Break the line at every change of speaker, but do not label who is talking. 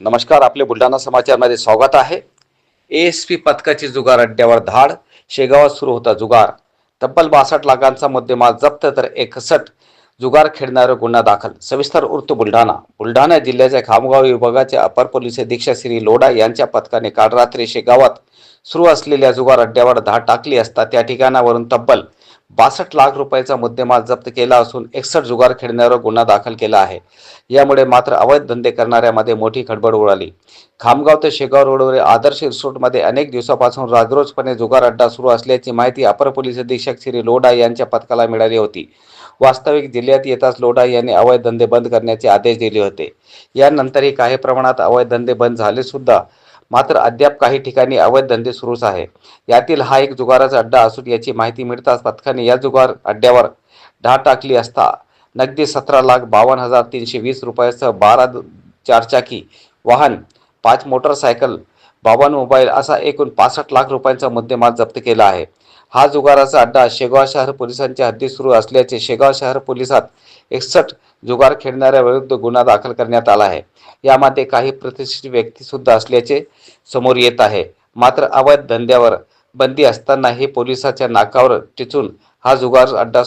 नमस्कार आपले बुलढाणा समाचारमध्ये स्वागत आहे. एस पी पथकाची जुगार अड्ड्यावर धाड शेगावात सुरू होता जुगार. तब्बल बासष्ट लाखांचा मुद्देमाल जप्त तर एकसष्ट जुगार खेळणारा गुन्हा दाखल. सविस्तर उर्त बुलढाणा. बुलढाणा जिल्ह्याच्या खामगाव विभागाचे अपर पोलीस अधीक्षक श्री लोढा यांच्या पथकाने काल रात्री शेगावात सुरू असलेल्या जुगार अड्ड्यावर धाड टाकली असता त्या ठिकाणावरून तब्बल बासष्ट लाख रुपयाचा मुद्देमाल जप्त केला असून एकसष्ट जुगार खेळण्यावर गुन्हा दाखल केला आहे. यामुळे मात्र अवैध धंदे करणाऱ्यामध्ये मोठी खडबड उडाली. खामगाव ते शेगाव रोडवरील आदर्श रिसोर्टमध्ये अनेक दिवसापासून राजरोजपणे जुगार अड्डा सुरू असल्याची माहिती अपर पोलीस अधीक्षक श्री लोढा यांच्या पथकाला मिळाली होती. वास्तविक जिल्ह्यात येताच लोढा यांनी अवैध धंदे बंद करण्याचे आदेश दिले होते. यानंतरही काही प्रमाणात अवैध धंदे बंद झाले सुद्धा मात्र अद्याप काही ठिकाणी अवैध धंदे सुरूच आहे. यातील हा एक जुगाराचा अड्डा असून याची माहिती मिळताच पथकाने या जुगार अड्ड्यावर ढा टाकली असता नगदी सतरा लाख बावन्न हजार तीनशे वीस रुपयासह बारा चारचाकी वाहन पाच मोटरसायकल बाबान मोबाईल असा एकूण पासष्ट लाख रुपयांचा मुद्देमाल जप्त केला आहे. हा जुगाराचा अड्डा शेगाव शहर पोलिसांच्या हद्दीत सुरू असल्याचे शेगाव शहर पोलिसात एकसष्ट जुगार खेळणाऱ्या विरुद्ध गुन्हा दाखल करण्यात आला आहे. यामध्ये काही प्रतिष्ठित व्यक्ती सुद्धा असल्याचे समोर येत आहे. मात्र अवैध धंद्यावर बंदी असतानाही पोलिसाच्या नाकावर टिचून हा जुगार अड्डा